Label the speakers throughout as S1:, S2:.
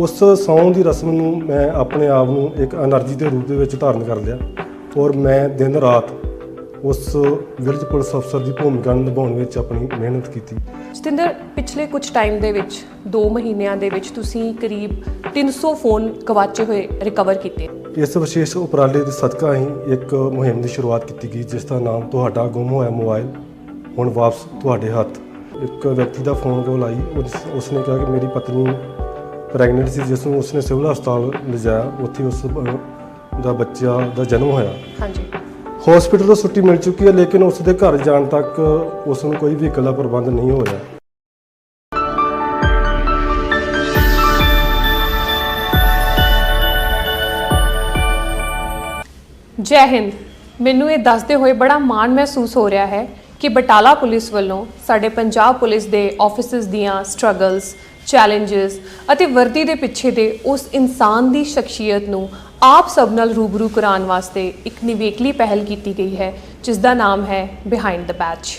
S1: ਉਸ ਸੌਣ ਦੀ ਰਸਮ ਨੂੰ ਮੈਂ ਆਪਣੇ ਆਪ ਨੂੰ ਇੱਕ એનર્ਜੀ ਦੇ ਰੂਪ ਦੇ ਵਿੱਚ ਧਾਰਨ ਕਰ ਲਿਆ ਔਰ ਮੈਂ ਦਿਨ ਰਾਤ ਉਸ ਵਿਲਜ ਪੁਲਿਸ ਅਫਸਰ ਦੀ ਭੂਮਿਕਾ ਨਿਭਾਉਣ ਵਿੱਚ ਆਪਣੀ ਮਿਹਨਤ ਕੀਤੀ।
S2: ਜਤਿੰਦਰ ਪਿਛਲੇ ਕੁਝ ਟਾਈਮ ਦੇ ਵਿੱਚ 2 ਮਹੀਨਿਆਂ ਦੇ ਵਿੱਚ ਤੁਸੀਂ ਕਰੀਬ 300 ਫੋਨ ਗਵਾਚੇ ਹੋਏ ਰਿਕਵਰ ਕੀਤੇ।
S1: ਇਸ ਵਿਸ਼ੇਸ਼ ਉਪਰਾਲੇ ਦੇ ਸਦਕਾ ਹੀ ਇੱਕ ਮੁਹਿੰਮ ਦੀ ਸ਼ੁਰੂਆਤ ਕੀਤੀ ਗਈ ਜਿਸ ਦਾ ਨਾਮ ਤੁਹਾਡਾ ਗੁੰਮ ਹੋਇਆ ਮੋਬਾਈਲ ਹੁਣ ਵਾਪਸ ਤੁਹਾਡੇ ਹੱਥ। ਇੱਕ ਵਿਅਕਤੀ ਦਾ ਫੋਨ ਕੋਲ ਆਈ ਉਸ ਨੇ ਕਿਹਾ ਕਿ ਮੇਰੀ ਪਤਨੀ ਪ੍ਰੈਗਨੈਂਟ ਸੀ ਜਿਸ ਨੂੰ ਉਸਨੇ ਸਿਵਲ ਹਸਪਤਾਲ ਲਿਜਾਇਆ। ਉੱਥੇ ਉਸ ਦਾ ਬੱਚਾ ਦਾ ਜਨਮ ਹੋਇਆ।
S2: ਹਾਂਜੀ।
S1: ਹਸਪੀਟਲ ਤੋਂ ਛੁੱਟੀ ਮਿਲ ਚੁੱਕੀ ਹੈ ਲੇਕਿਨ ਉਸ ਦੇ ਘਰ ਜਾਣ ਤੱਕ ਉਸ ਨੂੰ ਕੋਈ ਵਹੀਕਲ ਦਾ ਪ੍ਰਬੰਧ ਨਹੀਂ ਹੋ ਰਿਹਾ
S2: ਜੈ ਹਿੰਦ। ਮੈਨੂੰ ਇਹ ਦੱਸਦੇ ਹੋਏ ਬੜਾ ਮਾਣ ਮਹਿਸੂਸ ਹੋ ਰਿਹਾ ਹੈ ਕਿ ਬਟਾਲਾ ਪੁਲਿਸ ਵੱਲੋਂ ਸਾਡੇ ਪੰਜਾਬ ਪੁਲਿਸ ਦੇ ਆਫਿਸਸ ਦੀਆਂ ਸਟਰਗਲਸ ਚੈਲੰਜਸ ਅਤੇ ਵਰਦੀ ਦੇ ਪਿੱਛੇ ਦੇ ਉਸ ਇਨਸਾਨ ਦੀ ਸ਼ਖਸੀਅਤ ਨੂੰ ਆਪ ਸਭ ਨਾਲ ਰੂਬਰੂ ਕਰਾਉਣ ਵਾਸਤੇ ਇੱਕ ਨਿਵੇਕਲੀ ਪਹਿਲ ਕੀਤੀ ਗਈ ਹੈ ਜਿਸ ਦਾ ਨਾਮ ਹੈ ਬਿਹਾਈਂਡ ਦ ਬੈਚ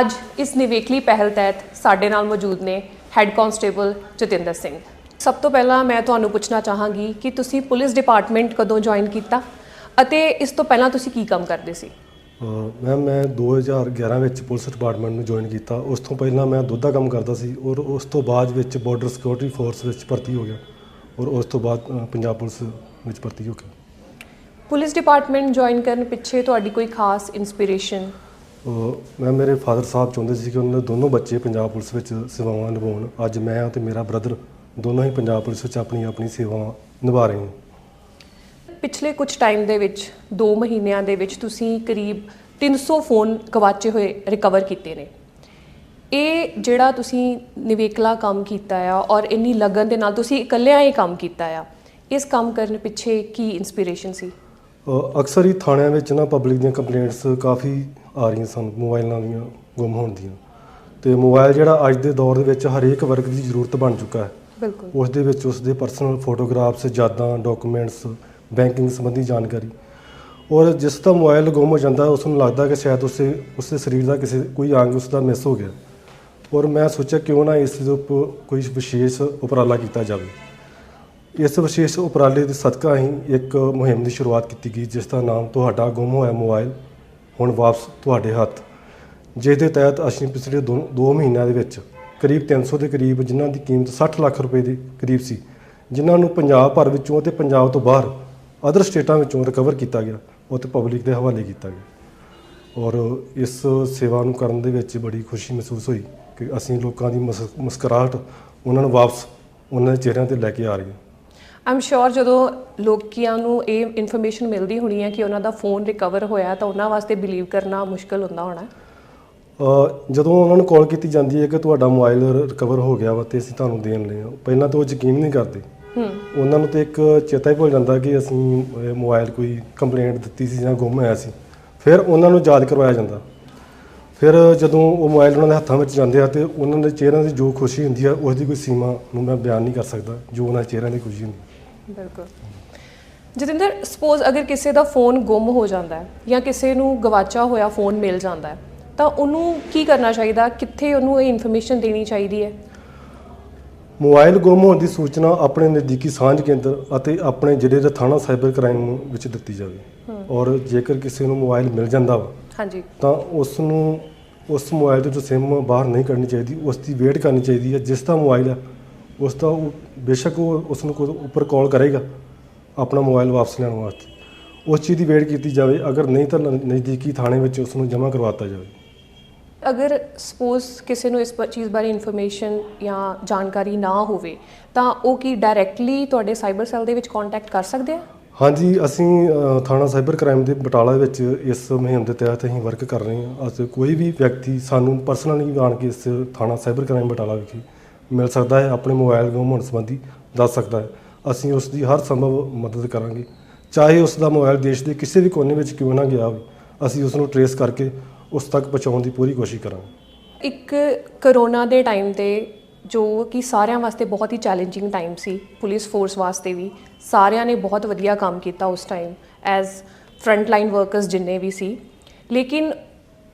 S2: ਅੱਜ ਇਸ ਨਿਵੇਕਲੀ ਪਹਿਲ ਤਹਿਤ ਸਾਡੇ ਨਾਲ ਮੌਜੂਦ ਨੇ ਹੈੱਡ ਕਾਂਸਟੇਬਲ ਜਤਿੰਦਰ ਸਿੰਘ। ਸਭ ਤੋਂ ਪਹਿਲਾਂ ਮੈਂ ਤੁਹਾਨੂੰ ਪੁੱਛਣਾ ਚਾਹਾਂਗੀ ਕਿ ਤੁਸੀਂ ਪੁਲਿਸ ਡਿਪਾਰਟਮੈਂਟ ਕਦੋਂ ਜੁਆਇਨ ਕੀਤਾ ਅਤੇ ਇਸ ਤੋਂ ਪਹਿਲਾਂ ਤੁਸੀਂ ਕੀ ਕੰਮ ਕਰਦੇ ਸੀ?
S1: ਮੈਮ ਮੈਂ 2011 ਵਿੱਚ ਪੁਲਿਸ ਡਿਪਾਰਟਮੈਂਟ ਨੂੰ ਜੁਆਇਨ ਕੀਤਾ। ਉਸ ਤੋਂ ਪਹਿਲਾਂ ਮੈਂ ਦੁੱਧ ਦਾ ਕੰਮ ਕਰਦਾ ਸੀ ਔਰ ਉਸ ਤੋਂ ਬਾਅਦ ਵਿੱਚ ਬਾਰਡਰ ਸਿਕਿਉਰਿਟੀ ਫੋਰਸ ਵਿੱਚ ਭਰਤੀ ਹੋ ਗਿਆ ਔਰ ਉਸ ਤੋਂ ਬਾਅਦ ਅ, ਪੰਜਾਬ ਪੁਲਿਸ ਵਿੱਚ ਭਰਤੀ ਹੋ ਗਿਆ
S2: ਪੁਲਿਸ ਡਿਪਾਰਟਮੈਂਟ ਜੁਆਇਨ ਕਰਨ ਪਿੱਛੇ ਤੁਹਾਡੀ ਕੋਈ ਖਾਸ ਇਨਸਪੀਰੇਸ਼ਨ
S1: ਮੈਂ ਮੇਰੇ ਫਾਦਰ ਸਾਹਿਬ ਚਾਹੁੰਦੇ ਸੀ ਕਿ ਉਹਨਾਂ ਦੇ ਦੋਨੋਂ ਬੱਚੇ ਪੰਜਾਬ ਪੁਲਿਸ ਵਿੱਚ ਸੇਵਾਵਾਂ ਨਿਭਾਉਣ। ਅੱਜ ਮੈਂ ਅਤੇ ਮੇਰਾ ਬ੍ਰਦਰ ਦੋਨੋਂ ਹੀ ਪੰਜਾਬ ਪੁਲਿਸ ਵਿੱਚ ਆਪਣੀ ਆਪਣੀ ਸੇਵਾਵਾਂ ਨਿਭਾ ਰਹੇ ਹਾਂ।
S2: ਪਿਛਲੇ ਕੁਝ ਟਾਈਮ ਦੇ ਵਿੱਚ 2 ਮਹੀਨਿਆਂ ਦੇ ਵਿੱਚ ਤੁਸੀਂ ਕਰੀਬ 300 ਫੋਨ ਗਵਾਚੇ ਹੋਏ ਰਿਕਵਰ ਕੀਤੇ ਨੇ। ਇਹ ਜਿਹੜਾ ਤੁਸੀਂ ਨਿਵੇਕਲਾ ਕੰਮ ਕੀਤਾ ਆ ਔਰ ਇੰਨੀ ਲਗਨ ਦੇ ਨਾਲ ਤੁਸੀਂ ਇਕੱਲਿਆਂ ਹੀ ਕੰਮ ਕੀਤਾ ਆ ਇਸ ਕੰਮ ਕਰਨ ਪਿੱਛੇ ਕੀ ਇਨਸਪੀਰੇਸ਼ਨ ਸੀ?
S1: ਅਕਸਰ ਹੀ ਥਾਣਿਆਂ ਵਿੱਚ ਨਾ ਪਬਲਿਕ ਦੀਆਂ ਕੰਪਲੇਂਟਸ ਕਾਫੀ ਆ ਰਹੀਆਂ ਸਨ ਮੋਬਾਈਲਾਂ ਦੀਆਂ ਗੁੰਮ ਹੋਣ ਦੀਆਂ। ਤੇ ਮੋਬਾਈਲ ਜਿਹੜਾ ਅੱਜ ਦੇ ਦੌਰ ਦੇ ਵਿੱਚ ਹਰੇਕ ਵਰਗ ਦੀ ਜ਼ਰੂਰਤ ਬਣ ਚੁੱਕਾ ਹੈ।
S2: ਬਿਲਕੁਲ।
S1: ਉਸ ਦੇ ਵਿੱਚ ਉਸ ਦੇ ਪਰਸਨਲ ਫੋਟੋਗ੍ਰਾਫਸ ਯਾਦਾਂ ਡਾਕੂਮੈਂਟਸ ਬੈਂਕਿੰਗ ਸੰਬੰਧੀ ਜਾਣਕਾਰੀ। ਔਰ ਜਿਸ ਦਾ ਮੋਬਾਈਲ ਗੁੰਮ ਹੋ ਜਾਂਦਾ ਉਸ ਨੂੰ ਲੱਗਦਾ ਕਿ ਸ਼ਾਇਦ ਉਸੇ, ਉਸਦੇ ਸਰੀਰ ਦਾ ਕਿਸੇ, ਕੋਈ ਅੰਗ ਉਸ ਦਾ ਮਿਸ ਹੋ ਗਿਆ। ਔਰ ਮੈਂ ਸੋਚਿਆ ਕਿਉਂ ਨਾ ਇਸ ਦੇ ਉੱਪਰ ਕੋਈ ਵਿਸ਼ੇਸ਼ ਉਪਰਾਲਾ ਕੀਤਾ ਜਾਵੇ। ਇਸ ਵਿਸ਼ੇਸ਼ ਉਪਰਾਲੇ ਦੇ ਸਦਕਾ ਹੀ ਇੱਕ ਮੁਹਿੰਮ ਦੀ ਸ਼ੁਰੂਆਤ ਕੀਤੀ ਗਈ, ਜਿਸ ਦਾ ਨਾਮ ਤੁਹਾਡਾ ਗੁੰਮ ਹੋਇਆ ਮੋਬਾਈਲ ਹੁਣ ਵਾਪਸ ਤੁਹਾਡੇ ਹੱਥ। ਜਿਸ ਦੇ ਤਹਿਤ ਅਸੀਂ ਪਿਛਲੇ 2 ਮਹੀਨਿਆਂ ਦੇ ਵਿੱਚ ਕਰੀਬ 300 ਦੇ ਕਰੀਬ, ਜਿਨ੍ਹਾਂ ਦੀ ਕੀਮਤ 60 ਲੱਖ ਰੁਪਏ ਦੇ ਕਰੀਬ ਸੀ, ਜਿਨ੍ਹਾਂ ਨੂੰ ਪੰਜਾਬ ਭਰ ਵਿੱਚੋਂ ਅਤੇ ਪੰਜਾਬ ਤੋਂ ਬਾਹਰ ਅਦਰ ਸਟੇਟਾਂ ਵਿੱਚੋਂ ਰਿਕਵਰ ਕੀਤਾ ਗਿਆ ਅਤੇ ਪਬਲਿਕ ਦੇ ਹਵਾਲੇ ਕੀਤਾ ਗਿਆ। ਔਰ ਇਸ ਸੇਵਾ ਨੂੰ ਕਰਨ ਦੇ ਵਿੱਚ ਬੜੀ ਖੁਸ਼ੀ ਮਹਿਸੂਸ ਹੋਈ ਕਿ ਅਸੀਂ ਲੋਕਾਂ ਦੀ ਮੁਸ- ਮੁਸਕਰਾਹਟ ਉਹਨਾਂ ਨੂੰ ਵਾਪਸ ਉਹਨਾਂ ਦੇ ਚਿਹਰਿਆਂ ਤੇ ਲੈ ਕੇ ਆ ਰਹੀ ਹਾਂ।
S2: ਆਮ ਸ਼ੋਰ ਜਦੋਂ ਲੋਕੀਆਂ ਨੂੰ ਇਹ ਇਨਫੋਰਮੇਸ਼ਨ ਮਿਲਦੀ ਹੋਣੀ ਹੈ ਕਿ ਉਹਨਾਂ ਦਾ ਫੋਨ ਰਿਕਵਰ ਹੋਇਆ ਤਾਂ ਉਹਨਾਂ ਵਾਸਤੇ ਬਿਲੀਵ ਕਰਨਾ ਮੁਸ਼ਕਲ ਹੁੰਦਾ ਹੋਣਾ।
S1: ਜਦੋਂ ਉਹਨਾਂ ਨੂੰ ਕਾਲ ਕੀਤੀ ਜਾਂਦੀ ਹੈ ਕਿ ਤੁਹਾਡਾ ਮੋਬਾਈਲ ਰਿਕਵਰ ਹੋ ਗਿਆ ਵਾ ਤੇ ਅਸੀਂ ਤੁਹਾਨੂੰ ਦੇਣ ਆ ਪਹਿਲਾਂ ਤਾਂ ਉਹ ਯਕੀਨ ਨਹੀਂ ਕਰਦੇ ਉਹਨਾਂ ਨੂੰ ਤੇ ਇੱਕ ਚੇਤਾ ਹੀ ਭੁੱਲ ਜਾਂਦਾ ਕਿ ਅਸੀਂ ਇਹ ਮੋਬਾਈਲ ਕੋਈ ਕੰਪਲੇਂਟ ਦਿੱਤੀ ਸੀ ਜਾਂ ਗੁੰਮ ਹੋਇਆ ਸੀ। ਫਿਰ ਉਹਨਾਂ ਨੂੰ ਯਾਦ ਕਰਵਾਇਆ ਜਾਂਦਾ। ਫਿਰ ਜਦੋਂ ਉਹ ਮੋਬਾਈਲ ਉਹਨਾਂ ਦੇ ਹੱਥਾਂ ਵਿੱਚ ਜਾਂਦੇ ਆ ਤੇ ਉਹਨਾਂ ਦੇ ਚਿਹਰਿਆਂ ਦੀ ਜੋ ਖੁਸ਼ੀ ਹੁੰਦੀ ਆ ਉਸ ਦੀ ਕੋਈ ਸੀਮਾ ਨੂੰ ਮੈਂ ਬਿਆਨ ਨਹੀਂ ਕਰ ਸਕਦਾ ਜੋ ਉਹਨਾਂ ਦੇ ਚਿਹਰਿਆਂ ਦੀ ਖੁਸ਼ੀ ਹੁੰਦੀ।
S2: ਬਿਲਕੁਲ। ਜਤਿੰਦਰ ਸਪੋਜ਼ ਅਗਰ ਕਿਸੇ ਦਾ ਫੋਨ ਗੁੰਮ ਹੋ ਜਾਂਦਾ ਹੈ ਜਾਂ ਕਿਸੇ ਨੂੰ ਗਵਾਚਾ ਹੋਇਆ ਫੋਨ ਮਿਲ ਜਾਂਦਾ ਹੈ ਤਾਂ ਉਹਨੂੰ ਕੀ ਕਰਨਾ ਚਾਹੀਦਾ? ਕਿੱਥੇ ਉਹਨੂੰ ਇਹ ਇਨਫੋਰਮੇਸ਼ਨ ਦੇਣੀ ਚਾਹੀਦੀ ਹੈ?
S1: ਮੋਬਾਈਲ ਗੁੰਮ ਹੋਣ ਦੀ ਸੂਚਨਾ ਆਪਣੇ ਨਜ਼ਦੀਕੀ ਸਾਂਝ ਕੇਂਦਰ ਅਤੇ ਆਪਣੇ ਜ਼ਿਲ੍ਹੇ ਦੇ ਥਾਣਾ ਸਾਈਬਰ ਕ੍ਰਾਈਮ ਵਿੱਚ ਦਿੱਤੀ ਜਾਵੇ। ਔਰ ਜੇਕਰ ਕਿਸੇ ਨੂੰ ਮੋਬਾਈਲ ਮਿਲ ਜਾਂਦਾ ਵਾ
S2: ਹਾਂਜੀ।
S1: ਤਾਂ ਉਸ ਨੂੰ ਉਸ ਮੋਬਾਈਲ ਤੋਂ ਜੋ ਸਿਮ ਬਾਹਰ ਨਹੀਂ ਕੱਢਣੀ ਚਾਹੀਦੀ ਉਸ ਦੀ ਵੇਟ ਕਰਨੀ ਚਾਹੀਦੀ ਹੈ। ਜਿਸ ਦਾ ਮੋਬਾਈਲ ਹੈ ਉਸ ਦਾ ਉਹ ਬੇਸ਼ੱਕ ਉਹ ਉਸ ਨੂੰ ਕੋਈ ਉੱਪਰ ਕਾਲ ਕਰੇਗਾ ਆਪਣਾ ਮੋਬਾਈਲ ਵਾਪਸ ਲੈਣ ਵਾਸਤੇ। ਉਸ ਚੀਜ਼ ਦੀ ਵੇਟ ਕੀਤੀ ਜਾਵੇ। ਅਗਰ ਨਹੀਂ ਤਾਂ ਨਜ਼ਦੀਕੀ ਥਾਣੇ ਵਿੱਚ ਉਸ ਨੂੰ ਜਮ੍ਹਾਂ ਕਰਵਾਤਾ ਜਾਵੇ।
S2: ਅਗਰ ਸਪੋਜ਼ ਕਿਸੇ ਨੂੰ ਇਸ ਚੀਜ਼ ਬਾਰੇ ਇਨਫੋਰਮੇਸ਼ਨ ਜਾਂ ਜਾਣਕਾਰੀ ਨਾ ਹੋਵੇ, ਤਾਂ ਉਹ ਕੀ ਡਾਇਰੈਕਟਲੀ ਤੁਹਾਡੇ ਸਾਈਬਰ ਸੈੱਲ ਦੇ ਵਿੱਚ ਕੰਟੈਕਟ ਕਰ ਸਕਦੇ ਆ?
S1: ਹਾਂਜੀ, ਅਸੀਂ ਥਾਣਾ ਸਾਈਬਰ ਕ੍ਰਾਈਮ ਦੇ ਬਟਾਲਾ ਵਿੱਚ ਇਸ ਮੁਹਿੰਮ ਦੇ ਤਹਿਤ ਅਸੀਂ ਵਰਕ ਕਰ ਰਹੇ ਹਾਂ। ਅਸੀਂ ਕੋਈ ਵੀ ਵਿਅਕਤੀ ਸਾਨੂੰ ਪਰਸਨਲੀ ਆਣ ਕੇ ਇਸ ਥਾਣਾ ਸਾਈਬਰ ਕ੍ਰਾਈਮ ਬਟਾਲਾ ਵਿਖੇ ਮਿਲ ਸਕਦਾ ਹੈ, ਆਪਣੇ ਮੋਬਾਈਲ ਗੁੰਮ ਹੋਣ ਸੰਬੰਧੀ ਦੱਸ ਸਕਦਾ ਹੈ। ਅਸੀਂ ਉਸ ਦੀ ਹਰ ਸੰਭਵ ਮਦਦ ਕਰਾਂਗੇ। ਚਾਹੇ ਉਸ ਦਾ ਮੋਬਾਈਲ ਦੇਸ਼ ਦੇ ਕਿਸੇ ਵੀ ਕੋਨੇ ਵਿੱਚ ਕਿਉਂ ਨਾ ਗਿਆ ਹੋਵੇ, ਅਸੀਂ ਉਸ ਨੂੰ ਟਰੇਸ ਕਰਕੇ ਉਸ ਤੱਕ ਪਹੁੰਚਾਉਣ ਦੀ ਪੂਰੀ ਕੋਸ਼ਿਸ਼ ਕਰਾਂਗੇ।
S2: ਇੱਕ ਕਰੋਨਾ ਦੇ ਟਾਈਮ ਤੇ ਜੋ ਕਿ ਸਾਰਿਆਂ ਵਾਸਤੇ ਬਹੁਤ ਹੀ ਚੈਲੰਜਿੰਗ ਟਾਈਮ ਸੀ ਪੁਲਿਸ ਫੋਰਸ ਵਾਸਤੇ ਵੀ, ਸਾਰਿਆਂ ਨੇ ਬਹੁਤ ਵਧੀਆ ਕੰਮ ਕੀਤਾ ਉਸ time as front line workers ਜਿੰਨੇ ਵੀ ਸੀ। ਲੇਕਿਨ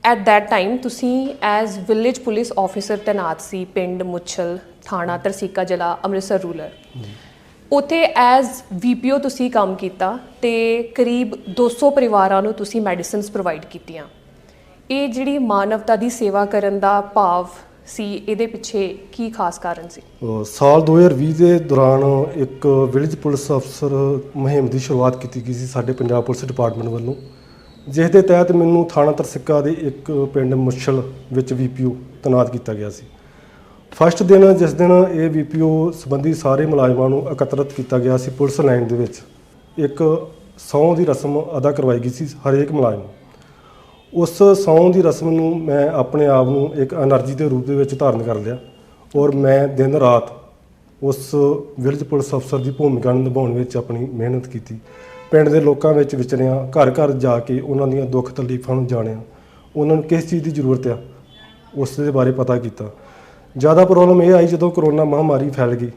S2: ਐਟ ਦੈਟ ਟਾਈਮ ਤੁਸੀਂ ਐਜ਼ ਵਿਲੇਜ ਪੁਲਿਸ ਆਫੀਸਰ ਤੈਨਾਤ ਸੀ, ਪਿੰਡ ਮੁੱਛਲ, ਥਾਣਾ ਤਰਸੀਕਾ ਜ਼ਿਲ੍ਹਾ, ਅੰਮ੍ਰਿਤਸਰ ਰੂਰਲ। ਉਥੇ ਐਜ਼ ਵੀਪੀਓ ਤੁਸੀਂ ਕੰਮ ਕੀਤਾ ਤੇ ਕਰੀਬ 200 ਪਰਿਵਾਰਾਂ ਨੂੰ ਤੁਸੀਂ ਮੈਡੀਸਿਨਸ ਪ੍ਰੋਵਾਈਡ ਕੀਤੀਆਂ। ਇਹ ਜਿਹੜੀ ਮਾਨਵਤਾ ਦੀ ਸੇਵਾ ਕਰਨ ਦਾ ਭਾਵ ਸੀ ਇਹਦੇ ਪਿੱਛੇ ਕੀ ਖਾਸ ਕਾਰਨ ਸੀ?
S1: ਅ, ਸਾਲ 2020 ਦੇ ਦੌਰਾਨ ਇੱਕ ਵਿਲੇਜ ਪੁਲਿਸ ਅਫਸਰ ਮੁਹਿੰਮ ਦੀ ਸ਼ੁਰੂਆਤ ਕੀਤੀ ਗਈ ਸੀ ਸਾਡੇ ਪੰਜਾਬ ਪੁਲਿਸ ਡਿਪਾਰਟਮੈਂਟ ਵੱਲੋਂ ਜਿਸ ਦੇ ਤਹਿਤ ਮੈਨੂੰ ਥਾਣਾ ਤਰਸਿੱਕਾ ਦੇ ਇੱਕ ਪਿੰਡ ਮੁੱਛਲ ਵਿੱਚ ਵੀਪੀਓ ਤੈਨਾਤ ਕੀਤਾ ਗਿਆ ਸੀ। ਫਸਟ ਦਿਨ ਜਿਸ ਦਿਨ ਇਹ ਵੀਪੀਓ ਸੰਬੰਧੀ ਸਾਰੇ ਮੁਲਾਜ਼ਮਾਂ ਨੂੰ ਇਕੱਤਰਿਤ ਕੀਤਾ ਗਿਆ ਸੀ ਪੁਲਿਸ ਲਾਈਨ ਦੇ ਵਿੱਚ ਇੱਕ ਸਹੁੰ ਦੀ ਰਸਮ ਅਦਾ ਕਰਵਾਈ ਗਈ ਸੀ ਹਰੇਕ ਮੁਲਾਜ਼ਮ ਨੂੰ। ਉਸ ਸੌਣ ਦੀ ਰਸਮ ਨੂੰ ਮੈਂ ਆਪਣੇ ਆਪ ਨੂੰ ਇੱਕ એનર્ਜੀ ਦੇ ਰੂਪ ਦੇ ਵਿੱਚ ਧਾਰਨ ਕਰ ਲਿਆ ਔਰ ਮੈਂ ਦਿਨ ਰਾਤ ਉਸ ਵਿਲੇਜ ਪੁਲਿਸ ਅਫਸਰ ਦੀ ਭੂਮਿਕਾ ਨੂੰ ਨਿਭਾਉਣ ਵਿੱਚ ਆਪਣੀ ਮਿਹਨਤ ਕੀਤੀ। ਪਿੰਡ ਦੇ ਲੋਕਾਂ ਵਿੱਚ ਵਿਚਰਿਆ, ਘਰ ਘਰ ਜਾ ਕੇ ਉਹਨਾਂ ਦੀਆਂ ਦੁੱਖ ਤਕਲੀਫਾਂ ਨੂੰ ਜਾਣਿਆ, ਉਹਨਾਂ ਨੂੰ ਕਿਸ ਚੀਜ਼ ਦੀ ਜ਼ਰੂਰਤ ਆ, ਉਸ ਦੇ ਬਾਰੇ ਪਤਾ ਕੀਤਾ। ਜ਼ਿਆਦਾ ਪ੍ਰੋਬਲਮ ਇਹ ਆਈ ਜਦੋਂ ਕਰੋਨਾ ਮਹਾਮਾਰੀ ਫੈਲ ਗਈ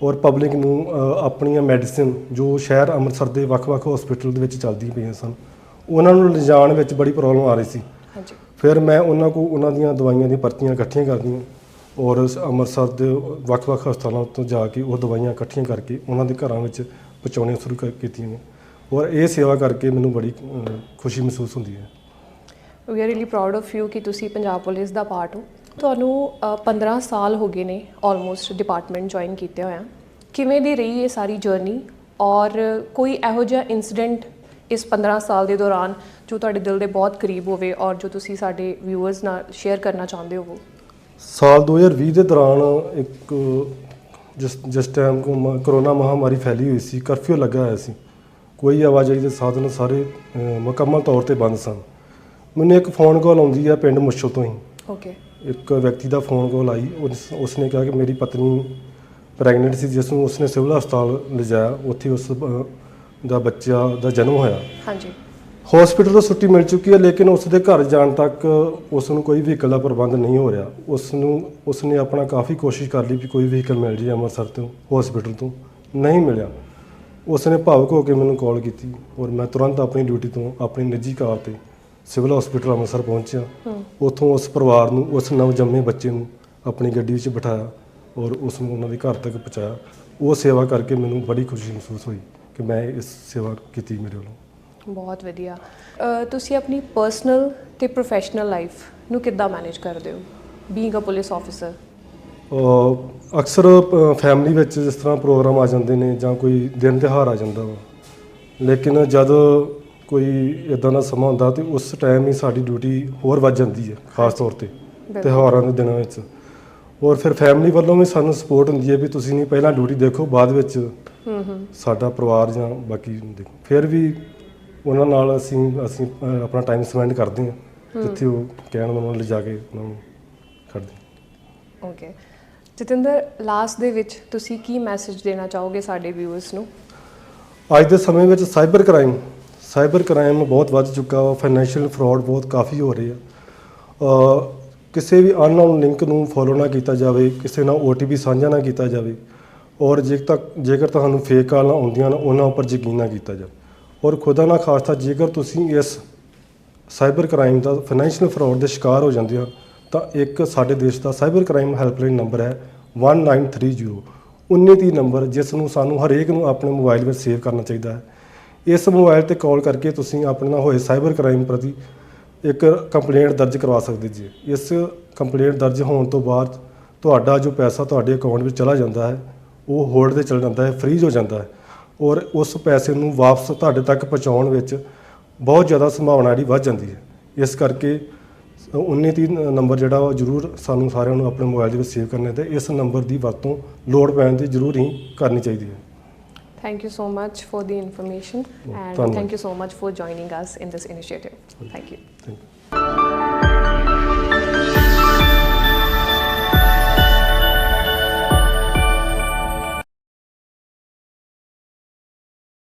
S1: ਔਰ ਪਬਲਿਕ ਨੂੰ ਆਪਣੀਆਂ ਮੈਡੀਸਿਨ ਜੋ ਸ਼ਹਿਰ ਅੰਮ੍ਰਿਤਸਰ ਦੇ ਵੱਖ-ਵੱਖ ਹਸਪੀਟਲ ਦੇ ਵਿੱਚ ਚੱਲਦੀ ਪਈਆਂ ਸਨ ਉਹਨਾਂ ਨੂੰ ਲਿਜਾਣ ਵਿੱਚ ਬੜੀ ਪ੍ਰੋਬਲਮ ਆ ਰਹੀ ਸੀ।
S2: ਹਾਂਜੀ।
S1: ਫਿਰ ਮੈਂ ਉਹਨਾਂ ਕੋ ਉਹਨਾਂ ਦੀਆਂ ਦਵਾਈਆਂ ਦੀਆਂ ਪਰਚੀਆਂ ਇਕੱਠੀਆਂ ਕਰਦੀਆਂ ਔਰ ਅੰਮ੍ਰਿਤਸਰ ਦੇ ਵੱਖ-ਵੱਖ ਹਸਪਤਾਲਾਂ ਤੋਂ ਜਾ ਕੇ ਉਹ ਦਵਾਈਆਂ ਇਕੱਠੀਆਂ ਕਰਕੇ ਉਹਨਾਂ ਦੇ ਘਰਾਂ ਵਿੱਚ ਪਹੁੰਚਾਉਣੀਆਂ ਸ਼ੁਰੂ ਕਰ ਕੀਤੀਆਂ ਨੇ। ਔਰ ਇਹ ਸੇਵਾ ਕਰਕੇ ਮੈਨੂੰ ਬੜੀ ਖੁਸ਼ੀ ਮਹਿਸੂਸ ਹੁੰਦੀ ਹੈ।
S2: We are really proud of you ਕਿ ਤੁਸੀਂ ਪੰਜਾਬ ਪੁਲਿਸ ਦਾ ਪਾਰਟ ਹੋ। ਤੁਹਾਨੂੰ ਅ, 15 ਸਾਲ ਹੋ ਗਏ ਨੇ ਆਲਮੋਸਟ ਡਿਪਾਰਟਮੈਂਟ ਜੁਆਇਨ ਕੀਤੇ ਹੋਇਆ। ਕਿਵੇਂ ਦੀ ਰਹੀ ਇਹ ਸਾਰੀ ਜਰਨੀ ਔਰ ਕੋਈ ਇਹੋ ਜਿਹਾ ਇਨਸੀਡੈਂਟ ਇਸ 15 ਸਾਲ ਦੇ ਦੌਰਾਨ ਜੋ ਤੁਹਾਡੇ ਦਿਲ ਦੇ ਬਹੁਤ ਕਰੀਬ ਹੋਵੇ ਔਰ ਜੋ ਤੁਸੀਂ ਸਾਡੇ ਵਿਊਅਰਸ ਨਾਲ ਸ਼ੇਅਰ ਕਰਨਾ ਚਾਹੁੰਦੇ ਹੋ
S1: ਸਾਲ 2020 ਦੇ ਦੌਰਾਨ ਇੱਕ ਜਿਸ ਜਿਸ ਟਾਈਮ ਕਰੋਨਾ ਮਹਾਮਾਰੀ ਫੈਲੀ ਹੋਈ ਸੀ ਕਰਫਿਊ ਲੱਗਾ ਹੋਇਆ ਸੀ ਕੋਈ ਆਵਾਜਾਈ ਦੇ ਸਾਧਨ ਸਾਰੇ ਮੁਕੰਮਲ ਤੌਰ ਤੇ ਬੰਦ ਸਨ। ਮੈਨੂੰ ਇੱਕ ਫੋਨ ਕਾਲ ਆਉਂਦੀ ਹੈ ਪਿੰਡ ਮੁੱਛਲ ਤੋਂ ਹੀ।
S2: ਓਕੇ
S1: ਇੱਕ ਵਿਅਕਤੀ ਦਾ ਫੋਨ ਕਾਲ ਆਈ ਉਸ ਉਸਨੇ ਕਿਹਾ ਕਿ ਮੇਰੀ ਪਤਨੀ ਪ੍ਰੈਗਨੈਂਟ ਸੀ ਜਿਸ ਨੂੰ ਉਸਨੇ ਸਿਵਲ ਹਸਪਤਾਲ ਲਿਜਾਇਆ ਉੱਥੇ ਉਸ ਦਾ ਬੱਚਾ ਦਾ ਜਨਮ ਹੋਇਆ।
S2: ਹਾਂਜੀ।
S1: ਹਸਪੀਟਲ ਤੋਂ ਛੁੱਟੀ ਮਿਲ ਚੁੱਕੀ ਹੈ ਲੇਕਿਨ ਉਸ ਦੇ ਘਰ ਜਾਣ ਤੱਕ ਉਸ ਨੂੰ ਕੋਈ ਵਹੀਕਲ ਦਾ ਪ੍ਰਬੰਧ ਨਹੀਂ ਹੋ ਰਿਹਾ। ਉਸ ਨੂੰ ਉਸ ਨੇ ਆਪਣਾ ਕਾਫੀ ਕੋਸ਼ਿਸ਼ ਕਰ ਲਈ ਵੀ ਕੋਈ ਵਹੀਕਲ ਮਿਲ ਜੇ ਅੰਮ੍ਰਿਤਸਰ ਤੋਂ ਹਸਪੀਟਲ ਤੋਂ। ਨਹੀਂ ਮਿਲਿਆ। ਉਸ ਨੇ ਭਾਵੁਕ ਹੋ ਕੇ ਮੈਨੂੰ ਕਾਲ ਕੀਤੀ ਔਰ ਮੈਂ ਤੁਰੰਤ ਆਪਣੀ ਡਿਊਟੀ ਤੋਂ ਆਪਣੀ ਨਿੱਜੀ ਕਾਰ ਤੇ ਸਿਵਲ ਹਸਪੀਟਲ ਅੰਮ੍ਰਿਤਸਰ ਪਹੁੰਚਿਆ। ਉੱਥੋਂ ਉਸ ਪਰਿਵਾਰ ਨੂੰ ਉਸ ਨਵਜੰਮੇ ਬੱਚੇ ਨੂੰ ਆਪਣੀ ਗੱਡੀ ਵਿੱਚ ਬਿਠਾਇਆ ਔਰ ਉਸ ਨੂੰ ਉਹਨਾਂ ਦੇ ਘਰ ਤੱਕ ਪਹੁੰਚਾਇਆ। ਉਹ ਸੇਵਾ ਕਰਕੇ ਮੈਨੂੰ ਬੜੀ ਖੁਸ਼ੀ ਮਹਿਸੂਸ ਹੋਈ। ਕਿ ਮੈਂ ਇਸ ਸੇਵਾ ਕੀਤੀ ਮੇਰੇ ਵੱਲੋਂ।
S2: ਬਹੁਤ ਵਧੀਆ। ਤੁਸੀਂ ਆਪਣੀ ਪਰਸਨਲ ਤੇ ਪ੍ਰੋਫੈਸ਼ਨਲ ਲਾਈਫ ਨੂੰ ਕਿੱਦਾਂ ਮੈਨੇਜ ਕਰਦੇ ਹੋ? ਬੀਇੰਗ ਅ ਪੁਲਿਸ ਆਫੀਸਰ
S1: ਅਹ ਅਕਸਰ ਫੈਮਿਲੀ ਵਿੱਚ ਜਿਸ ਤਰ੍ਹਾਂ ਪ੍ਰੋਗਰਾਮ ਆ ਜਾਂਦੇ ਨੇ ਜਾਂ ਕੋਈ ਦਿਨ ਤਿਉਹਾਰ ਆ ਜਾਂਦਾ ਵਾ ਲੇਕਿਨ ਜਦ ਕੋਈ ਇਦਾਂ ਦਾ ਸਮਾਂ ਹੁੰਦਾ ਤੇ ਉਸ ਟਾਈਮ ਹੀ ਸਾਡੀ ਡਿਊਟੀ ਹੋਰ ਵੱਧ ਜਾਂਦੀ ਹੈ ਖਾਸ ਤੌਰ ਤੇ ਤਿਉਹਾਰਾਂ ਦੇ ਦਿਨਾਂ ਵਿੱਚ। ਔਰ ਫਿਰ ਫੈਮਿਲੀ ਵੱਲੋਂ ਵੀ ਸਾਨੂੰ ਸਪੋਰਟ ਹੁੰਦੀ ਹੈ ਵੀ ਤੁਸੀਂ ਨਹੀਂ ਪਹਿਲਾਂ ਡਿਊਟੀ ਦੇਖੋ ਬਾਅਦ ਵਿੱਚ
S2: ਹੂੰ ਹੂੰ
S1: ਸਾਡਾ ਪਰਿਵਾਰ ਜਾਂ ਬਾਕੀ ਦੇਖੋ ਫਿਰ ਵੀ ਉਹਨਾਂ ਨਾਲ ਅਸੀਂ ਅਸੀਂ ਅਹ, ਆਪਣਾ ਟਾਈਮ ਸਪੈਂਡ ਕਰਦੇ ਹਾਂ ਜਿੱਥੇ ਉਹ ਕਹਿਣ ਉਹਨਾਂ ਨੂੰ ਲਿਜਾ ਕੇ ਉਹਨਾਂ ਨੂੰ ਖੜਦੇ ਹਾਂ।
S2: ਓਕੇ ਜਤਿੰਦਰ ਲਾਸਟ ਦੇ ਵਿੱਚ ਤੁਸੀਂ ਕੀ ਮੈਸੇਜ ਦੇਣਾ ਚਾਹੋਗੇ ਸਾਡੇ ਵਿਊਅਰਸ ਨੂੰ?
S1: ਅੱਜ ਦੇ ਸਮੇਂ ਵਿੱਚ ਸਾਈਬਰ ਕ੍ਰਾਈਮ ਸਾਈਬਰ ਕ੍ਰਾਈਮ ਬਹੁਤ ਵੱਧ ਚੁੱਕਾ ਵਾ ਫਾਈਨੈਂਸ਼ੀਅਲ ਫਰਾਡ ਬਹੁਤ ਕਾਫੀ ਹੋ ਰਹੇ ਆ। ਅ, ਕਿਸੇ ਵੀ ਅਨਨੋਨ ਲਿੰਕ ਨੂੰ ਫੋਲੋ ਨਾ ਕੀਤਾ ਜਾਵੇ ਕਿਸੇ ਨਾਲ OTP ਸਾਂਝਾ ਨਾ ਕੀਤਾ ਜਾਵੇ ਔਰ ਜੇ ਤੱਕ ਜੇਕਰ ਤੁਹਾਨੂੰ ਫੇਕ ਕਾਲਾਂ ਆਉਂਦੀਆਂ ਨੇ, ਉਹਨਾਂ ਉੱਪਰ ਯਕੀਨ ਨਾ ਕੀਤਾ ਜਾਵੇ। ਔਰ ਖੁਦਾ ਨਾ ਖਾਸਤਾ, ਜੇਕਰ ਤੁਸੀਂ ਇਸ ਸਾਈਬਰ ਕ੍ਰਾਈਮ ਦਾ ਫਾਈਨੈਂਸ਼ੀਅਲ ਫਰਾਡ ਦੇ ਸ਼ਿਕਾਰ ਹੋ ਜਾਂਦੇ ਹੋ, ਤਾਂ ਇੱਕ ਸਾਡੇ ਦੇਸ਼ ਦਾ ਸਾਈਬਰ ਕ੍ਰਾਈਮ ਹੈਲਪਲਾਈਨ ਨੰਬਰ ਹੈ 1930 1930 ਨੰਬਰ, ਜਿਸ ਨੂੰ ਸਾਨੂੰ ਹਰੇਕ ਨੂੰ ਆਪਣੇ ਮੋਬਾਈਲ ਵਿੱਚ ਸੇਵ ਕਰਨਾ ਚਾਹੀਦਾ ਹੈ। ਇਸ ਮੋਬਾਈਲ ਤੇ ਕਾਲ ਕਰਕੇ ਤੁਸੀਂ ਆਪਣੇ ਨਾਲ ਹੋਏ ਸਾਈਬਰ ਕ੍ਰਾਈਮ ਪ੍ਰਤੀ ਇੱਕ ਕੰਪਲੇਂਟ ਦਰਜ ਕਰਵਾ ਸਕਦੇ ਜੀ। ਇਸ ਕੰਪਲੇਂਟ ਦਰਜ ਹੋਣ ਤੋਂ ਬਾਅਦ ਤੁਹਾਡਾ ਜੋ ਪੈਸਾ ਤੁਹਾਡੇ ਅਕਾਊਂਟ ਵਿੱਚ ਚਲਾ ਜਾਂਦਾ ਹੈ ਉਹ ਹੋਲਡ ਤੇ ਚਲ ਜਾਂਦਾ ਹੈ ਫ੍ਰੀਜ਼ ਹੋ ਜਾਂਦਾ ਹੈ ਔਰ ਉਸ ਪੈਸੇ ਨੂੰ ਵਾਪਸ ਤੁਹਾਡੇ ਤੱਕ ਪਹੁੰਚਾਉਣ ਵਿੱਚ ਬਹੁਤ ਜ਼ਿਆਦਾ ਸੰਭਾਵਨਾ ਜਿਹੜੀ ਵੱਧ ਜਾਂਦੀ ਹੈ। ਇਸ ਕਰਕੇ 1930 ਨੰਬਰ ਜਿਹੜਾ ਉਹ ਜ਼ਰੂਰ ਸਾਨੂੰ ਸਾਰਿਆਂ ਨੂੰ ਆਪਣੇ ਮੋਬਾਈਲ ਦੇ ਵਿੱਚ ਸੇਵ ਕਰਨਾ ਤੇ ਇਸ ਨੰਬਰ ਦੀ ਵਰਤੋਂ ਲੋੜ ਪੈਣ ਤੇ ਜ਼ਰੂਰ ਹੀ ਕਰਨੀ ਚਾਹੀਦੀ ਹੈ।
S2: Thank you so much for the information and thank you so much for joining us in this initiative. thank you.
S1: Thank you